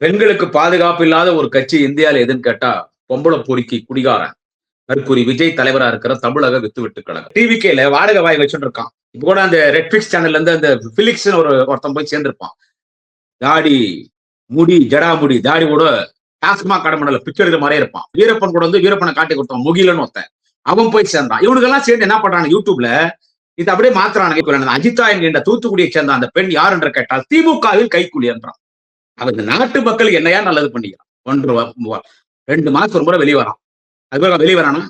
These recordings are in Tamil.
பெண்களுக்கு பாதுகாப்பு இல்லாத ஒரு கட்சி இந்தியாவில் எதுன்னு கேட்டா பொம்பளை பொறுக்கி குடிகாரன். தற்கூரி விஜய் தலைவரா இருக்கிற தமிழக வித்து விட்டு கழகம் டிவிகேல வாடகை வாய் வச்சுட்டு இருக்கான் இப்ப கூட அந்த ரெட்ஃபிக்ஸ் சேனல்ல இருந்து அந்த பிலிக்ஸ் ஒரு ஒருத்தன் போய் சேர்ந்திருப்பான். தாடி முடி ஜடா முடி தாடி கூட டாஸ்மா கடமடல பிக்சர் இது மாதிரியே இருப்பான். வீரப்பன் கூட வந்து வீரப்பனை காட்டி கொடுத்தான். முகிலன்னு ஒருத்தன். அவன் போய் சேர்ந்தான். இவனுக்கெல்லாம் சேர்ந்து என்ன பண்றாங்க யூடியூப்ல? இது அப்படியே மாத்துறானுங்க. இப்ப அஜிதா என்கின்ற தூத்துக்குடியை சேர்ந்த அந்த பெண் யார் என்று கேட்டால் திமுகவில் கைக்குலி என்றான். அவன் இந்த நாட்டு மக்களுக்கு என்னையா நல்லது பண்ணிக்கலாம் ஒன்று ரெண்டு மாசம் ஒரு முறை வெளியே வரான். அதுக்கு வெளியே வரானா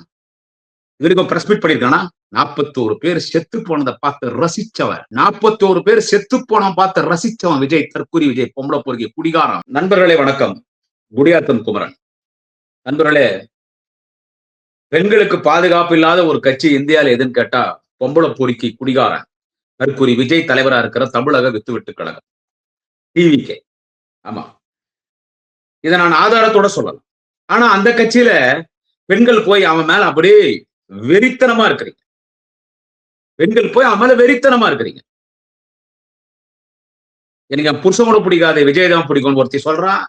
இவருக்கும் பிரஸ் மீட் பண்ணிருக்கானா நாற்பத்தோரு பேர் செத்து போனதை பார்த்து ரசிச்சவன். நாற்பத்தோரு பேர் செத்து போனவன் பார்த்து ரசிச்சவன் விஜய் தற்கூரி விஜய் பொம்பளை பொறுக்கி குடிகாரம். நண்பர்களே வணக்கம். குடியாத்தன் குமரன். நண்பர்களே பெண்களுக்கு பாதுகாப்பு இல்லாத ஒரு கட்சி இந்தியால எதுன்னு கேட்டா பொம்பளை பொறுக்கி குடிகாரன். தற்கூரி விஜய் தலைவரா இருக்கிற தமிழக வித்து விட்டு கழகம் டிவிகே ஆமா. இதை நான் ஆதாரத்தோட சொல்லலாம். ஆனா அந்த கட்சியில பெண்கள் போய் அவன் மேல அப்படியே வெறித்தனமா இருக்கிறீங்க. பெண்கள் போய் அவன் மேல வெறித்தனமா இருக்கிறீங்க. எனக்கு என் புருஷனோட பிடிக்காது விஜய் தான் பிடிக்கும்னு ஒருத்தி சொல்றான்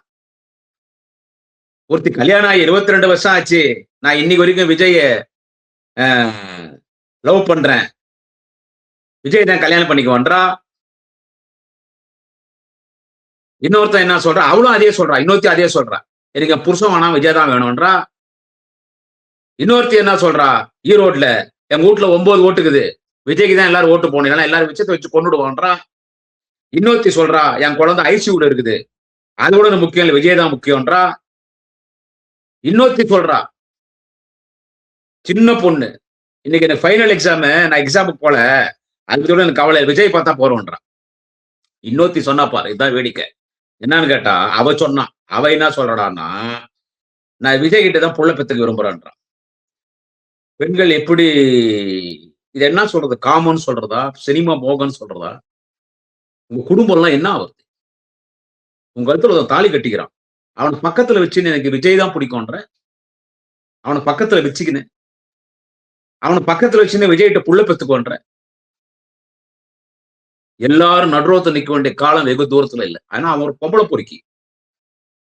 ஒருத்தி கல்யாணம் ஆகி இருபத்தி ரெண்டு வருஷம் ஆச்சு. நான் இன்னைக்கு வரைக்கும் விஜய லவ் பண்றேன். விஜய் தான் கல்யாணம் பண்ணிக்குவன்றா இன்னொருத்தன் என்ன சொல்றா? அவளும் அதே சொல்றா. இன்னொருத்தி அதே சொல்றா. எனக்கு என் புருஷன் வேணாம் விஜய் தான் வேணும்ன்றா. இன்னொருத்தி என்ன சொல்றா? ஈரோட்ல எங்க வீட்டுல ஒன்பது ஓட்டுக்குது. விஜய்க்கு தான் எல்லாரும் ஓட்டு போகணும் எல்லாரும் விஷயத்தை வச்சு கொண்டுடுவோன்றா இன்னொருத்தி சொல்றா என் குழந்தை ஐசியூல இருக்குது. அது கூட முக்கியம் இல்லை. விஜய் தான் முக்கியம்ன்றா. இன்னொருத்தி சொல்றா சின்ன பொண்ணு. இன்னைக்கு எனக்கு ஃபைனல் எக்ஸாமு நான் எக்ஸாமுக்கு போல. அதுக்கு கூட எனக்கு கவலை விஜய் பார்த்தா போறோன்றா இன்னொருத்தி சொன்னா பாரு இதுதான் வேடிக்கை. என்னன்னு கேட்டா அவ சொன்னா அவ என்ன சொல்றான்னா நான் விஜய் கிட்ட தான் புள்ள பெத்துக்க விரும்புறேன்றான். பெண்கள் எப்படி இது என்ன சொல்றது? காமன் சொல்றதா? சினிமா மோகன் சொல்றதா? உங்க குடும்பம் எல்லாம் என்ன ஆகுது? உங்க கருத்துல ஒருத்தன் தாலி கட்டிக்கிறான். அவன் பக்கத்துல வச்சுன்னு எனக்கு விஜய் தான் பிடிக்கும்ன்ற? அவனை பக்கத்துல வச்சுக்கினேன் அவனை பக்கத்துல வச்சுன்னு விஜய்கிட்ட புள்ள பெத்துக்கோன்ற? எல்லாரும் நடுரோத்த நிக்க வேண்டிய காலம் வெகு தூரத்துல இல்லை. ஆனா அவன் ஒரு பொம்பளை பொறுக்கி.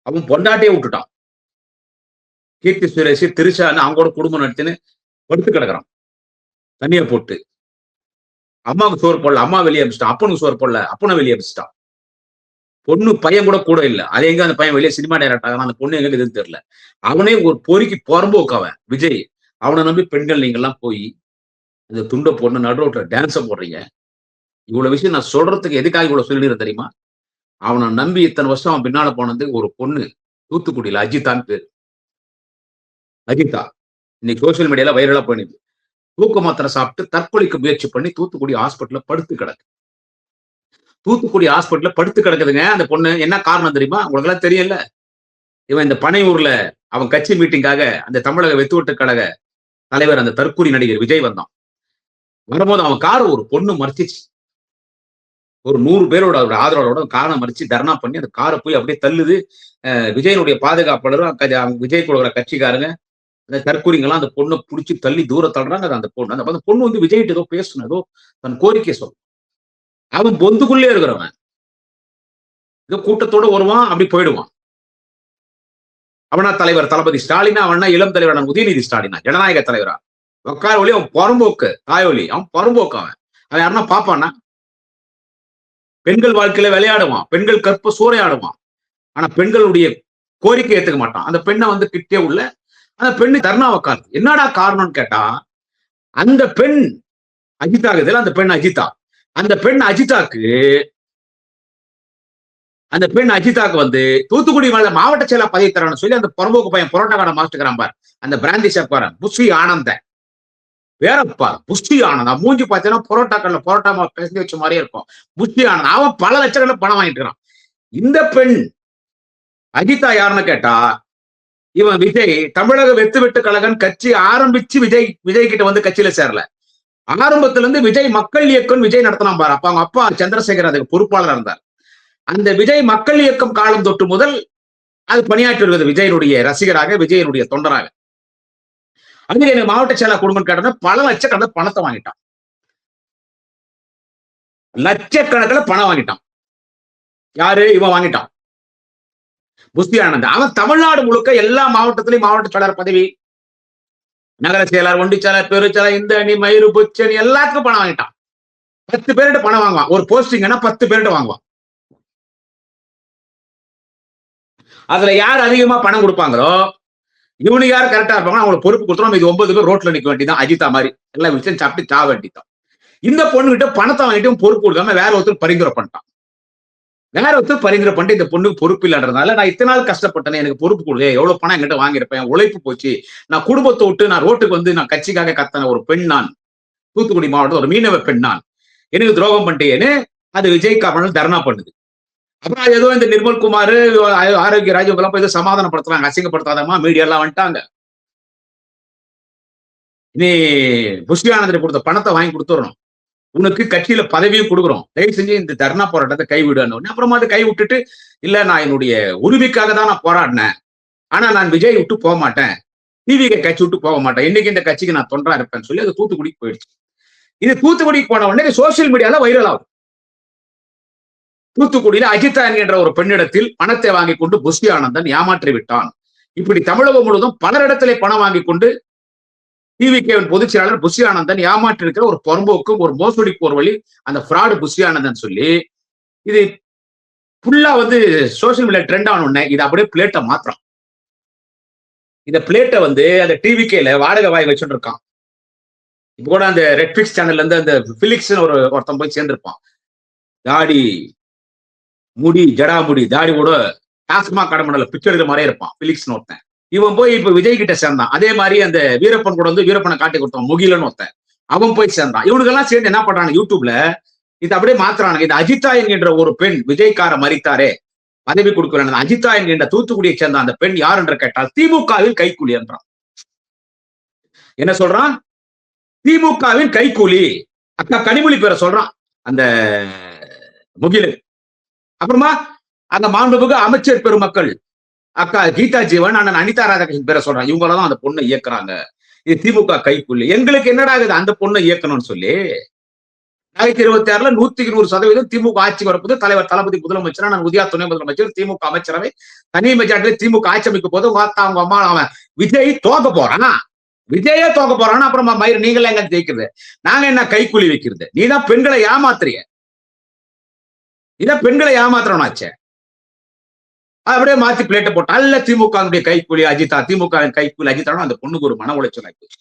அவன் பொண்டாட்டியே விட்டுட்டான். கீர்த்தி சுரேஷ் திருச்சான்னு அவங்க கூட குடும்பம் நடத்தின்னு படுத்து கிடக்குறான். தண்ணியை போட்டு. அம்மாவுக்கு சோறு போடல அம்மா வெளியே அமிச்சிட்டான். அப்பனுக்கு சோறு போடல அப்பனை வெளியே அமிச்சிட்டான். பொண்ணு பையன் கூட கூட இல்ல. அது எங்க அந்த பையன் வெளியே சினிமா டைரக்ட் ஆகலாம் அந்த பொண்ணு எங்க எதுன்னு தெரியல. அவனே ஒரு பொறுக்கி புறம்போக்கு அவன் விஜய். அவனை நம்பி பெண்கள் நீங்க எல்லாம் போய் இந்த துண்டை போட்டு நடுரோட்ல டான்ஸை போடுறீங்க. இவ்வளவு விஷயம் நான் சொல்றதுக்கு எதுக்காக இவ்வளவு சொல்லிடுறேன் தெரியுமா? அவனை நம்பி இத்தனை வருஷம் அவன் பின்னால போனது ஒரு பொண்ணு தூத்துக்குடியில அஜிதான்னு பேரு. அஜிதா இன்னைக்கு சோசியல் மீடியால வைரலா போயிடுது. தூக்க மாத்திரை சாப்பிட்டு தற்கொலைக்கு முயற்சி பண்ணி தூத்துக்குடி ஹாஸ்பிட்டல்ல படுத்து கிடக்கு. தூத்துக்குடி ஹாஸ்பிட்டல்ல படுத்து கிடக்குதுங்க அந்த பொண்ணு. என்ன காரணம் தெரியுமா? உங்களுக்கு எல்லாம் தெரியல இவன் இந்த பனையூர்ல அவன் கட்சி மீட்டிங்காக அந்த தமிழக வெத்துவட்டு கழக தலைவர் அந்த தற்கூரி நடிகர் விஜய் வந்தான். வரும்போது அவன் கார ஒரு பொண்ணு மறைச்சிச்சு. ஒரு நூறு பேரோட அவருடைய ஆதரவோட காரை மறிச்சு தர்ணா பண்ணி அந்த காரை போய் அப்படியே தள்ளுது. அஹ் விஜயனுடைய பாதுகாப்பாளரும் விஜய் கொடுக்குற கட்சிக்காரங்க அந்த தற்கூரிங்கெல்லாம் அந்த பொண்ணை பிடிச்சி தள்ளி தூர தள்ளுறாங்க அது அந்த பொண்ணு அந்த அந்த பொண்ணு வந்து விஜய்கிட்ட ஏதோ பேசணும் ஏதோ தன் கோரிக்கை சொல்லும். அவன் பொந்துக்குள்ளே இருக்கிறவன். ஏதோ கூட்டத்தோட வருவான் அப்படி போயிடுவான். அவனா தலைவர் தளபதி ஸ்டாலினா அவனா இளம் தலைவரான உதயநிதி ஸ்டாலினா ஜனநாயக தலைவரா. உக்கார ஒளி அவன் புறம்போக்கு தாயொலி அவன் புறம்போக்கு அவன். அவன் யாருன்னா பாப்பானா பெண்கள் வாழ்க்கையில விளையாடுவான். பெண்கள் கற்ப சூறையாடுவான். ஆனா பெண்களுடைய கோரிக்கை ஏத்துக்க மாட்டான். அந்த பெண்ணை வந்து கிட்டே உள்ள அந்த பெண்ணு தர்ணா உட்காரு என்னடா காரணம்னு கேட்டா அந்த பெண் அஜிதா அந்த பெண் அஜிதா. அந்த பெண் அஜிதாக்கு அந்த பெண் அஜிதாக்கு வந்து தூத்துக்குடி மாவட்ட மாவட்ட செயலா பதவி தரணும்னு சொல்லி அந்த புறம்போக்கு பையன் புரோட்டா கடை மாஸ்டர் பார். அந்த பிராந்தி ஷாப்பாரன் புஷி ஆனந்த. வேறப்பா புஷ்டி ஆனந்த் மூஞ்சி பார்த்தீங்கன்னா புரோட்டா கடல புரோட்டா பேசி வச்ச மாதிரியே இருக்கும். புஷ்டி ஆனந்த் அவன் பல லட்சக்கணக்கில் பணம் வாங்கிட்டு இருக்கான் இந்த பெண் அஜிதா யாருன்னு கேட்டா இவன் விஜய் தமிழக வெத்து வெட்டு கழகம் கட்சி ஆரம்பிச்சு விஜய் விஜய் கிட்ட வந்து கட்சியில சேரல. ஆரம்பத்துல இருந்து விஜய் மக்கள் இயக்கம் விஜய் நடத்தினான் பாரு. அப்ப அவங்க அப்பா சந்திரசேகர் அதுக்கு பொறுப்பாளர் இருந்தார். அந்த விஜய் மக்கள் இயக்கம் காலம் தொட்டு முதல் அது பணியாற்றி வருவது விஜயனுடைய ரசிகராக விஜயனுடைய தொண்டராக. அதுக்கு எனக்கு மாவட்ட செயலாளர் குடும்பம் கேட்டா பல லட்சக்கணக்கில் பணத்தை வாங்கிட்டான். லட்சக்கணக்கில் பணம் வாங்கிட்டான். யாரு? இவன் வாங்கிட்டான். புஸ்தி ஆனந்த். அவன் தமிழ்நாடு முழுக்க எல்லா மாவட்டத்திலையும் மாவட்ட செயலாளர் பதவி. நகர செயலர் ஒண்டிச்சாளர் பெருச்சாளர் இந்த அணி மயிறு புச்சணி எல்லாத்துக்கும் பணம் வாங்கிட்டான். பத்து பேர்கிட்ட பணம் வாங்குவான். ஒரு போஸ்டிங்னா பத்து பேர்கிட்ட வாங்குவான். அதுல யார் அதிகமா பணம் கொடுப்பாங்களோ இவனு யார் கரெக்டா இருப்பாங்க அவங்களுக்கு பொறுப்பு கொடுத்துரும் இது ஒன்பது பேர் ரோட்ல நிக்க வேண்டியதான் அஜிதா மாதிரி. எல்லா விஷயம் சாப்பிட்டு சாக வேண்டியதான் இந்த பொண்ணுகிட்ட பணத்தை வாங்கிட்டு பொறுப்பு கொடுக்காம வேற ஒருத்தர் பரிந்துரை பண்ணிட்டான். வேற ஒருத்தர் பரிந்துரை பண்ணிட்டு இந்த பொண்ணுக்கு பொறுப்பு இல்லைன்றதுனால நான் இத்தனை நாள் கஷ்டப்பட்டேன் எனக்கு பொறுப்பு கொடுங்க. எவ்வளவு பணம் என்கிட்ட வாங்கியிருப்பேன் உழைப்பு போச்சு. நான் குடும்பத்தை விட்டு நான் ரோட்டுக்கு வந்து நான் கட்சிக்காக கத்தன ஒரு பெண் நான் தூத்துக்குடி மாவட்டம் ஒரு மீனவ பெண் நான். எனக்கு துரோகம் பண்ணிட்டேன்னு அது விஜய் காரணம் தர்ணா பண்ணுது. அப்புறம் ஏதோ இந்த நிர்மல் குமார் ஆரோக்கிய ராஜீவ் எல்லாம் போய் சமாதானப்படுத்துறாங்க அசிங்கப்படுத்தாதமா மீடியா எல்லாம் வந்துட்டாங்க. நீ புஷ்யானந்தர் கொடுத்த பணத்தை வாங்கி கொடுத்துடணும். உனக்கு கட்சியில பதவியும் கொடுக்குறோம். தயவு செஞ்சு இந்த தர்ணா போராட்டத்தை கைவிடுன்னு அப்புறமா அதை கை விட்டுட்டு இல்ல நான் என்னுடைய உரிமைக்காக தான் நான் போராடினேன். ஆனா நான் விஜய் விட்டு போக மாட்டேன். டிவிகே கட்சி விட்டு போக மாட்டேன். இன்னைக்கு இந்த கட்சிக்கு நான் தொண்டா இருப்பேன்னு சொல்லி அது தூத்துக்குடிக்கு போயிடுச்சு. இது தூத்துக்குடிக்கு போன உடனே சோசியல் மீடியால வைரல் ஆகும் தூத்துக்குடியில அஜிதா என்கின்ற ஒரு பெண்ணிடத்தில் பணத்தை வாங்கி கொண்டு புஷ்டி ஆனந்தன் ஏமாற்றி விட்டான். இப்படி தமிழகம் முழுவதும் பலரிடத்திலே பணம் வாங்கி கொண்டு டிவிகேவின் பொதுச் செயலாளர் புஷி ஆனந்தன் ஏமாற்றி இருக்கிற ஒரு பொறும்போக்கும் ஒரு மோசடி போர் வழி அந்த ஃப்ராடு புஷி ஆனந்தன் சொல்லி இது ஃபுல்லா வந்து சோசியல் மீடியா ட்ரெண்ட் ஆன உடனே இது அப்படியே பிளேட்டை மாத்திரம் இந்த பிளேட்டை வந்து அந்த டிவிகேல வாடகை வாய் வச்சுட்டு இருக்கான் இப்ப கூட அந்த ரெட்ஃபிக்ஸ் சேனல்ல இருந்து அந்த பிலிக்ஸ் ஒரு ஒருத்தன் போய் சேர்ந்திருப்பான். தாடி முடி ஜடா முடி தாடி கூட டாஸ்மாக் கடமடல பிக்சர் இது மாதிரியே இருப்பான். பிலிக்ஸ் ஒருத்தன். இவன் போய் இப்ப விஜய் கிட்ட சேர்ந்தான். அதே மாதிரி அந்த வீரப்பன் கூட வந்து வீரப்பனை காட்டி கொடுத்தான் முகிலன்னு ஒருத்தன். அவன் போய் சேர்ந்தான். இவனுக்கெல்லாம் சேர்ந்து என்ன பண்றாங்க யூடியூப்ல இது அப்படியே மாத்துறானுங்க. இது அஜிதா என்கின்ற ஒரு பெண் விஜய்கார மறித்தாரே. பதவி கொடுக்கிறான் அஜிதா என்கின்ற தூத்துக்குடியை சேர்ந்த அந்த பெண் யார் என்று கேட்டால் திமுகவில் கைக்கூலி என்றான். என்ன சொல்றான்? திமுகவின் கைக்கூலி. அக்கா கனிமொழி பேரை சொல்றான். அந்த முகிலன் அப்புறமா அந்த மாண்புமிகு அமைச்சர் பெருமக்கள் அக்கா கீதா ஜீவன் அண்ணன் அனிதா ராதாகிருஷ்ணன் பேரை சொல்றான் இவங்களதான் அந்த பொண்ணை இயக்குறாங்க. இது திமுக கைக்குள்ளி. எங்களுக்கு என்னடா இது? அந்த பொண்ணை இயக்கணும்னு சொல்லி ரெண்டாயிரத்தி இருபத்தி ஆறுல நூத்தி நூறு சதவீதம் திமுக ஆட்சி வரப்போது தலைவர் தளபதி முதலமைச்சர் நான் உதயா துணை முதலமைச்சர் திமுக அமைச்சரவை தனி மெஜாரிட்டி திமுக ஆட்சி அமைக்கும் போது அவங்க அம்மா அவன் விஜய் தோக்க போறான்? விஜயே தோக்க போறான்? அப்புறமா மயிர் நீங்களே எங்க ஜெயிக்கிறது? நாங்க என்ன கைக்கூலி வைக்கிறது? நீ தான் பெண்களை ஏமாத்துறிய இதான் பெண்களை ஏமாத்துறோம்னாச்சே அப்படியே மாத்தி பிளேட்டை போட்டு அல்ல திமுகவுடைய கைக்கூலி அஜிதா திமுக கைக்கூலி அஜித்தானோ அந்த பொண்ணுக்கு ஒரு மன உளைச்சல் ஆயிப்போச்சு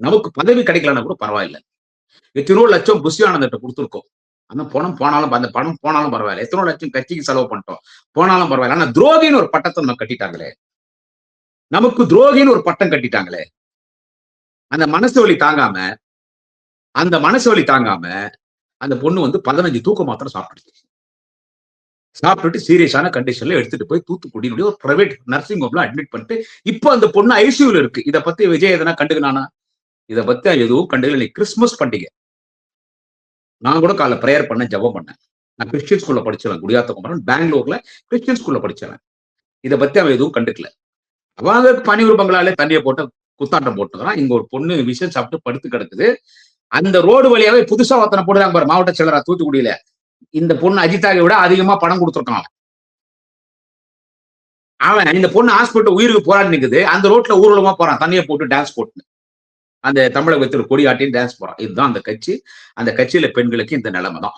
நமக்கு பதவி கிடைக்கலன்னா கூட பரவாயில்ல. எத்தனோ லட்சம் புஷியானந்திட்ட கொடுத்துருக்கோம். அந்த பணம் போனாலும் அந்த பணம் போனாலும் பரவாயில்ல. எத்தனோ லட்சம் கட்சிக்கு செலவு பண்ணிட்டோம். போனாலும் பரவாயில்ல. ஆனா துரோகின்னு ஒரு பட்டத்தை நம்ம கட்டிட்டாங்களே. நமக்கு துரோகின்னு ஒரு பட்டம் கட்டிட்டாங்களே. அந்த மனசு வலி தாங்காம அந்த மனசு வலி தாங்காம அந்த பொண்ணு வந்து பதினஞ்சு தூக்க மாத்திரம் சாப்பிடுச்சு சாப்பிட்டுட்டு சீரியஸான கண்டிஷன்ல எடுத்துட்டு போய் தூத்துக்குடியினுடைய ஒரு பிரைவேட் நர்சிங் ஹோம்ல அட்மிட் பண்ணிட்டு இப்போ அந்த பொண்ணு ஐசியூல இருக்கு. இதை பத்தி விஜய் எதனா கண்டுக்கினானா? இதை பத்தி எதுவும் கண்டுக்கல. கிறிஸ்துமஸ் பண்டிகை. நான் கூட காலைல ப்ரேயர் பண்ண ஜபம் பண்ணேன் நான் கிறிஸ்டியன் ஸ்கூல்ல படிச்சவன் குடியாத்த குமரன் பெங்களூர்ல கிறிஸ்டியன் ஸ்கூல்ல படிச்சவன். இதை பத்தி அவன் எதுவும் கண்டுக்கல. அவங்க பனியூர் பங்களாலே தண்ணியை போட்டு குத்தாட்டம் போட்டுக்கிறான். இங்க ஒரு பொண்ணு விஷயம் சாப்பிட்டு படுத்து கிடக்குது. அந்த ரோடு வழியாவே புதுசா ஒருத்தனை போடுறாங்க பாரு மாவட்ட செயலரா தூத்துக்குடியில. இந்த பொண்ணு அஜிதாவை விட அதிகமா பணம் கொடுத்துருக்கான் அவன். இந்த பொண்ணு ஹாஸ்பிட்டல் உயிருக்கு போராடி நிற்குது அந்த ரோட்ல ஊர்வலமா போறான். தண்ணியை போட்டு டான்ஸ் போட்டு அந்த தமிழகத்தில் கொடி ஆட்டி டான்ஸ் போறான். இதுதான் அந்த கட்சி. அந்த கட்சியில பெண்களுக்கு இந்த நிலைமை தான்.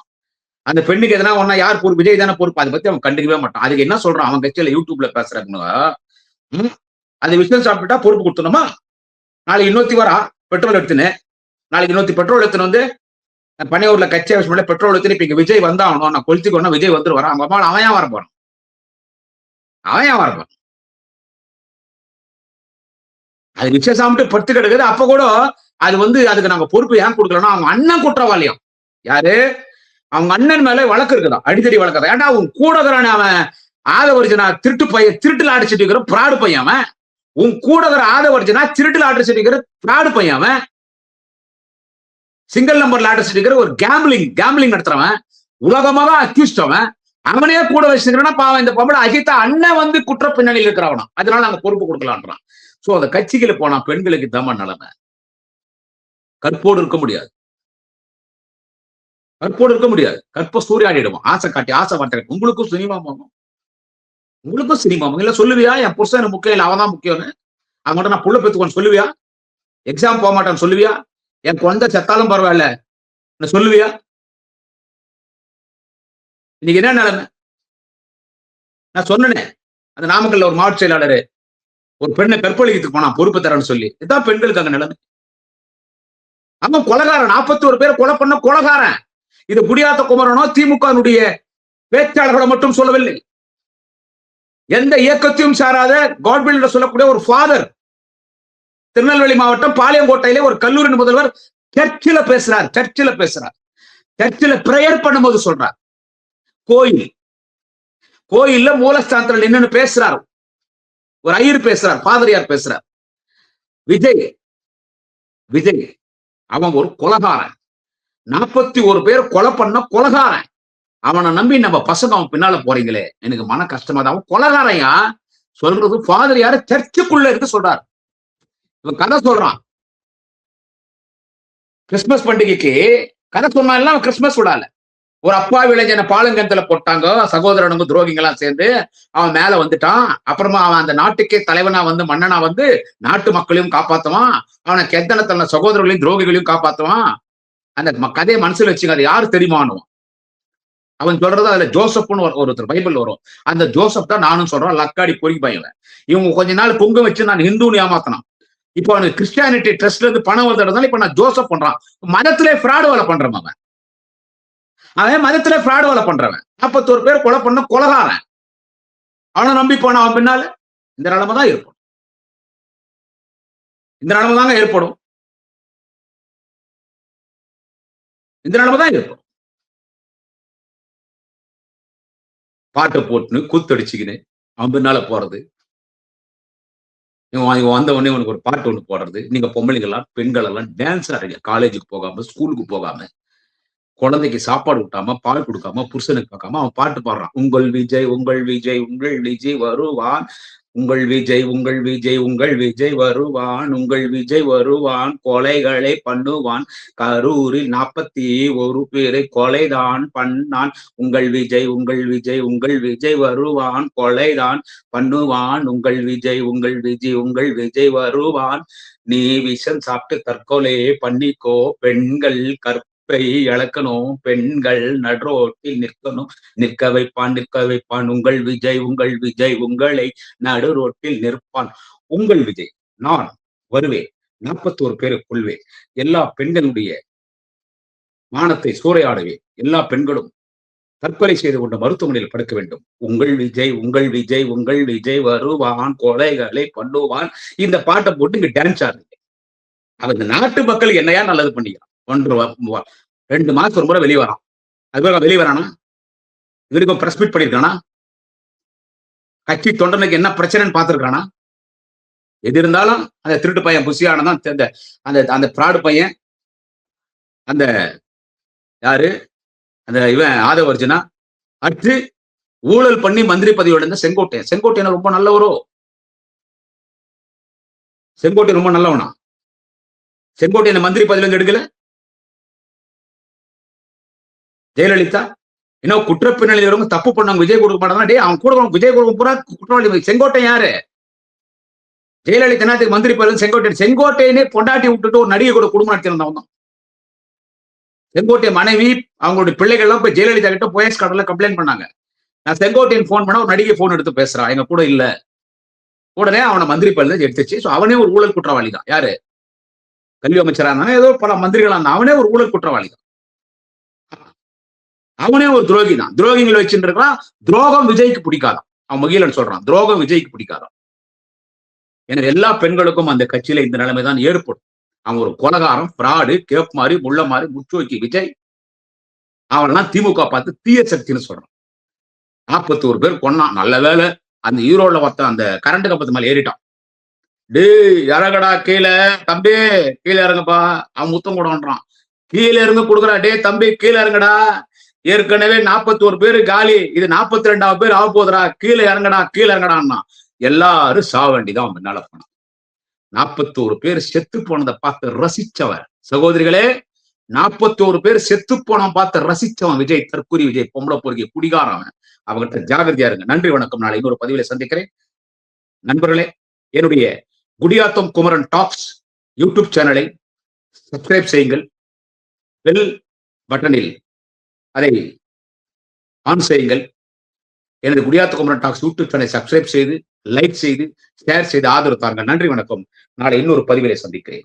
அந்த பெண்ணுக்கு எதனா ஒன்னா யார் பொறுப்பு? விஜய் தானே பொறுப்பு. அதை பத்தி அவன் கண்டுக்கவே மாட்டான். அதுக்கு என்ன சொல்றான்? அவன் கட்சியில யூடியூப்ல பேசுறாங்க அந்த விஷயம் சாப்பிட்டா பொறுப்பு கொடுத்தணுமா நாளைக்கு இன்னொத்தி வரா. பெட்ரோல் எடுத்துன்னு. நாளைக்கு இன்னொத்தி பெட்ரோல் எடுத்துன்னு வந்து பனையூர்ல கட்சி அவசியம் பெட்ரோல் எடுத்துன்னு இப்ப இங்க விஜய் வந்தாகணும். நான் கொளுத்திக்கணும் விஜய் வந்து வரான் அவங்க அம்மா அவன் ஏன் வர போறான்? அவன் ஏன் வர போறான்? அது நிச்சயம் சாப்பிட்டு படுத்து கிடக்குது. அப்ப கூட அது வந்து அதுக்கு நாங்க பொறுப்பு ஏன் கொடுக்கலன்னா அவங்க அண்ணன் குற்றவாளியம். யாரு? அவங்க அண்ணன் மேல வழக்கு இருக்குதான் அடித்தடி வழக்கு ஏன்டா உன் கூடகிறான அவன்? ஆதவர்ஜனா திருட்டு பையன் திருட்டுல அடிச்சிட்டு இருக்கிற பிராடு பையன் அவன். உன் கூட இருக்கிற ஆதவர்ஜனா திருட்டுல அடிச்சிட்டு இருக்கிற பிராடு பையன் அவன். சிங்கிள் நம்பர் லாட்டரி இருக்கிற ஒரு கேம்பிளிங் கேம்பிளிங் நடத்துறவன் உலகமாக அக்யூஸ்ட் அவன் அவனே கூட வச்சுக்கிறேன்னா பாவம் இந்த பொம்பளை அஜித்தா அண்ணன் வந்து குற்ற பின்னணியில் இருக்கிறவனா. அதனால நாங்க பொறுப்பு கொடுக்கலான்றான். சோ அந்த கட்சிகளை போனா பெண்களுக்கு தம நிலைமை. கற்போடு இருக்க முடியாது. கற்போடு இருக்க முடியாது. கற்ப சூரியாடிடுவோம் ஆசை காட்டி ஆசை பண்றேன் உங்களுக்கும் சினிமா போகணும் உங்களுக்கும் சினிமா இல்ல சொல்லுவியா? என் புருஷன் முக்கியம் இல்லை அவன் தான் முக்கியம்னு? அவங்கள்ட்ட நான் புள்ள பெத்துக்கோன்னு சொல்லுவியா? எக்ஸாம் போக மாட்டேன்னு சொல்லுவியா? என் குழந்தை செத்தாலும் பரவாயில்ல. நான் சொல்லுவியா? இன்னைக்கு என்ன நிலைமை? நான் சொன்னேனே அந்த நாமக்கல்ல ஒரு மாவட்ட செயலாளர் ஒரு பெண்ணை கற்பழிக்கிறதுக்கு போனா பொறுப்பு தரேன்னு சொல்லி. இதுதான் பெண்களுக்கு அங்க நிலைமை. அவன் கொலகாரன் நாற்பத்தி ஒரு பேர் கொலை பண்ண கொலகாரன். இது குடியாத்த குமரனோ திமுகனுடைய பேச்சாளர்களை மட்டும் சொல்லவில்லை. எந்த இயக்கத்தையும் சாராத காட்வில் சொல்லக்கூடிய ஒரு ஃபாதர் திருநெல்வேலி மாவட்டம் பாளையங்கோட்டையிலே ஒரு கல்லூரி முதல்வர் சர்ச்சில் பேசுறார் சர்ச்சில் பேசுறார். சர்ச்சில் பிரேயர் பண்ணும்போது சொல்றார். கோயில். கோயில்ல மூலஸ்தானத்தில் நின்னு பேசுறார். ஒரு ஐயர் பேசுறார் பாதிரியார் பேசுறார். விஜய். விஜய். அவன் ஒரு கொலகாரன். நாற்பத்தி ஒரு பேர் கொலை பண்ண கொலகாரன். அவனை நம்பி நம்ம பசங்க அவன் பின்னால போறீங்களே. எனக்கு மன கஷ்டமா தான். அவன் கொலகாரையா சொல்றது பாதிரியார் சர்ச்சுக்குள்ள இருக்கு சொல்றாரு. இவன் கதை சொல்றான். கிறிஸ்துமஸ் பண்டிகைக்கு கதை சொன்னா அவன் கிறிஸ்துமஸ் விடால. ஒரு அப்பா விளைஞ்சன பாலுங்கத்துல போட்டாங்க சகோதரனுங்க துரோகிங்கெல்லாம் சேர்ந்து அவன் மேல வந்துட்டான். அப்புறமா அவன் அந்த நாட்டுக்கே தலைவனா வந்து மன்னனா வந்து நாட்டு மக்களையும் காப்பாத்துவான். அவனை கெத்தனத்தன சகோதரர்களையும் துரோகிகளையும் காப்பாத்துவான். அந்த ம- கதையை மனசுல வச்சுங்க அது யாரு தெரியுமானுவான் அவன் சொல்றது அதுல ஜோசப்னு ஒரு ஒருத்தர் பைபிள் வரும். அந்த ஜோசப் தான் நானும் சொல்றேன் லக்காடி பொறிக்கு பையன் இவங்க கொஞ்ச நாள் குங்கம் வச்சு நான் ஹிந்துன்னு ஏமாத்தினான். இப்போ அவனுக்கு கிறிஸ்டியானிட்டி ட்ரஸ்ட்ல இருந்து பணம் வருதுனால இப்ப நான் ஜோசப் பண்றான். மதத்திலே ஃப்ராடு வேலை பண்றவன் அவன். அவன் மதத்துல ஃப்ராடு வேலை பண்றவன். நாற்பத்தோரு பேர் கொலை பண்ண கொலகாரன். அவனை நம்பி போன அவன் பின்னால இந்த நிலைமை தான் ஏற்படும். இந்த நிலைமை தாங்க ஏற்படும். இந்த நிலைமை தான் ஏற்படும். பாட்டை போட்டுன்னு கூத்தடிச்சுக்கின்னு அவன் பின்னால போறது. இவன் இவன் வந்த உடனே உனக்கு ஒரு பாட்டு ஒண்ணு போடுறது. நீங்க பொம்பளைங்கெல்லாம் பெண்கள் எல்லாம் டான்ஸ் ஆடுறீங்க காலேஜுக்கு போகாம ஸ்கூலுக்கு போகாம. குழந்தைக்கு சாப்பாடு விட்டாம பால் கொடுக்காம புருஷனுக்கு பார்க்காம அவன் பாட்டு பாடுறான். உங்கள் விஜய் உங்கள் விஜய் உங்கள் விஜய் வருவான். உங்கள் விஜய் உங்கள் விஜய் உங்கள் விஜய் வருவான் உங்கள் விஜய் வருவான் கொலைகளை பண்ணுவான். கரூரில் நாற்பத்தி ஒரு பேரை கொலைதான் பண்ணான். உங்கள் விஜய் உங்கள் விஜய் உங்கள் விஜய் வருவான். கொலைதான் பண்ணுவான். உங்கள் விஜய் உங்கள் விஜய் உங்கள் விஜய் வருவான். நீ விஷம் சாப்பிட்டு தற்கொலை பண்ணிக்கோ. பெண்கள் கற்பை இழக்கணும். பெண்கள் நடுரோட்டில் நிற்கணும். நிற்க வைப்பான் நிற்க வைப்பான் உங்கள் விஜய் உங்கள் விஜய் உங்களை நடு ரோட்டில் நிற்பான். உங்கள் விஜய் நான் வருவேன். நாற்பத்தோரு பேரை கொள்வேன் எல்லா பெண்களுடைய மானத்தை சூறையாடுவேன். எல்லா பெண்களும் தற்கொலை செய்து கொண்ட மருத்துவமனையில் படுக்க வேண்டும். உங்கள் விஜய் உங்கள் விஜய் உங்கள் விஜய் வருவான். கொலைகளை பண்ணுவான். இந்த பாட்டை போட்டு இங்க டான்ஸ் ஆடுங்க. அவங்க நாட்டு மக்கள் என்னையா நல்லது பண்ணிக்கலாம் ஒன்று ரெண்டு மாதத்துக்கு ஒரு முறை வெளியே வரான். அதுக்காக வெளியே வரானா இவருக்கும் ப்ரெஸ் மீட் பண்ணிருக்கானா கட்சி தொண்டனுக்கு என்ன பிரச்சனைன்னு பார்த்துருக்கானா? எது இருந்தாலும் அந்த திருட்டு பையன் புசியானதான் அந்த அந்த அந்த ஃப்ராடு பையன் அந்த யாரு? அந்த இவன் ஆதவர்ஜனா அடுத்து ஊழல் பண்ணி மந்திரி பதவியோட இருந்த செங்கோட்டையன். செங்கோட்டையன் ரொம்ப நல்லவரோ? செங்கோட்டையன் ரொம்ப நல்லவனா? செங்கோட்டையன் மந்திரி பதவியில எடுக்கல? ஜெயலலிதா? இன்னும் குற்றப்பின்னணி வரவங்க தப்பு பண்ணவங்க விஜய் கொடுக்க மாட்டாங்க டே அவன் கூட விஜய் கொடுக்க பூரா குற்றவாளி செங்கோட்டை யாரு? ஜெயலலிதா என்னத்துக்கு மந்திரி பதவி செங்கோட்டையன். செங்கோட்டையனே பொண்டாட்டி விட்டுட்டு ஒரு நடிகை கூட குடும்பம் நடத்திருந்தவன் தான். செங்கோட்டை மனைவி அவங்களுடைய பிள்ளைகள்லாம் போய் ஜெயலலிதா கிட்ட போயஸ் கடல கம்ப்ளைண்ட் பண்ணாங்க. நான் செங்கோட்டையன் ஃபோன் பண்ண ஒரு நடிகை ஃபோன் எடுத்து பேசுறான் எங்க கூட இல்ல. உடனே அவனை மந்திரி பதவி எடுத்துச்சு. ஸோ அவனே ஒரு ஊழல் குற்றவாளி தான். யாரு? கல்வி அமைச்சராக இருந்தானே? ஏதோ பல மந்திரிகளாக இருந்தான். அவனே ஒரு ஊழல் குற்றவாளி தான். அவனே ஒரு துரோகி தான். துரோகிங்களை வச்சுட்டு இருக்கான் துரோகம் விஜய்க்கு பிடிக்காதான். அவன் மகிழன் சொல்றான். துரோகம் விஜய்க்கு பிடிக்காதான். எனவே எல்லா பெண்களுக்கும் அந்த கட்சியில இந்த நிலைமை தான் ஏற்படும். அவன் ஒரு கொலகாரம் ஃப்ராடு கேப் மாதிரி முள்ள மாதிரி முச்சோக்கி விஜய். அவனெல்லாம் திமுக பார்த்து தீய சக்தின்னு சொல்றான். நாற்பத்தி ஒரு பேர் கொன்னான். நல்ல வேலை அந்த ஈரோட்ல ஒருத்தன் அந்த கரண்ட் கப்பத்து மேல ஏறிட்டான். டேய் இறங்கடா கீழே. தம்பி கீழே இறங்கப்பா. அவன் முத்தம் கூடன்றான் கீழே இறங்க கொடுக்குறா. டே தம்பி கீழே இறங்கடா. ஏற்கனவே நாற்பத்தி ஒரு பேரு காலி. இது நாற்பத்தி ரெண்டாவது பேர் ஆக போதுடா கீழே இறங்கடா கீழே இறங்கடான்னா. எல்லாரும் சாக வேண்டிதான் அவன் போனான் நாற்பத்தோரு பேர் செத்து போனதை பார்த்து ரசிச்சவர். சகோதரிகளே நாற்பத்தோரு பேர் செத்து போனான் பார்த்து ரசிச்சவன் விஜய் தற்கூரி விஜய் பொம்பளை பொறுக்கி குடிகாரவன் அவங்ககிட்ட ஜாகிரதையா இருங்க. நன்றி வணக்கம். நாளை இன்னொரு பதிவில சந்திக்கிறேன். நண்பர்களே என்னுடைய குடியாத்தம் குமரன் டாக்ஸ் யூடியூப் சேனலை சப்ஸ்கிரைப் செய்யுங்கள். பெல் பட்டனில் அதை ஆன் செய்யுங்கள். எனது குடியாத்த குமரன் டாக்ஸ் யூடியூப் சேனலை சப்ஸ்கிரைப் செய்து லைக் செய்து ஷேர் செய்து ஆதரவு தாருங்கள் நன்றி வணக்கம். நாளை இன்னொரு பதிவிலை சந்திக்கிறேன்.